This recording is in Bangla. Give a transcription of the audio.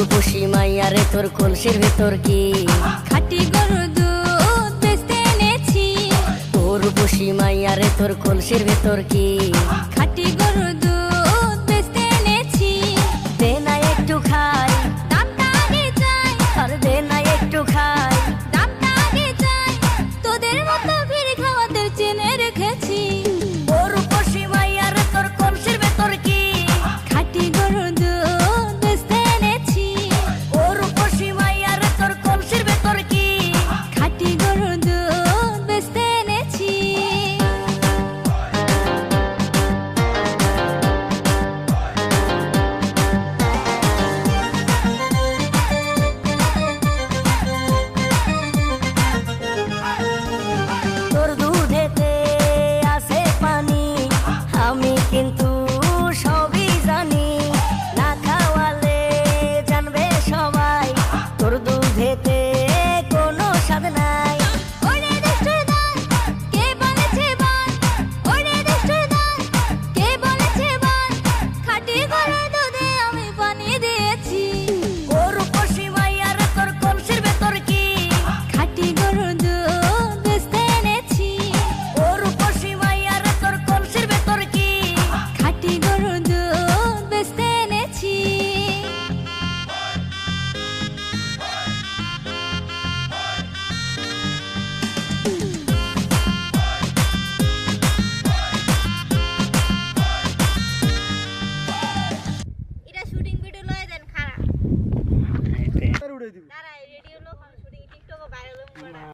রূপসী মাইয়া রে তোর কলসির ভেতর কি? খাটি গরুর দুধ বেচতে এনেছি। ও রূপসী তোর কলসির ভেতর কি? খাটি গরুর দুধ বেচতে এনেছি। দে না একটু খাই। দামটা আগে আর দে না একটু খাই। দামটা আগে তোদের মতো aliento.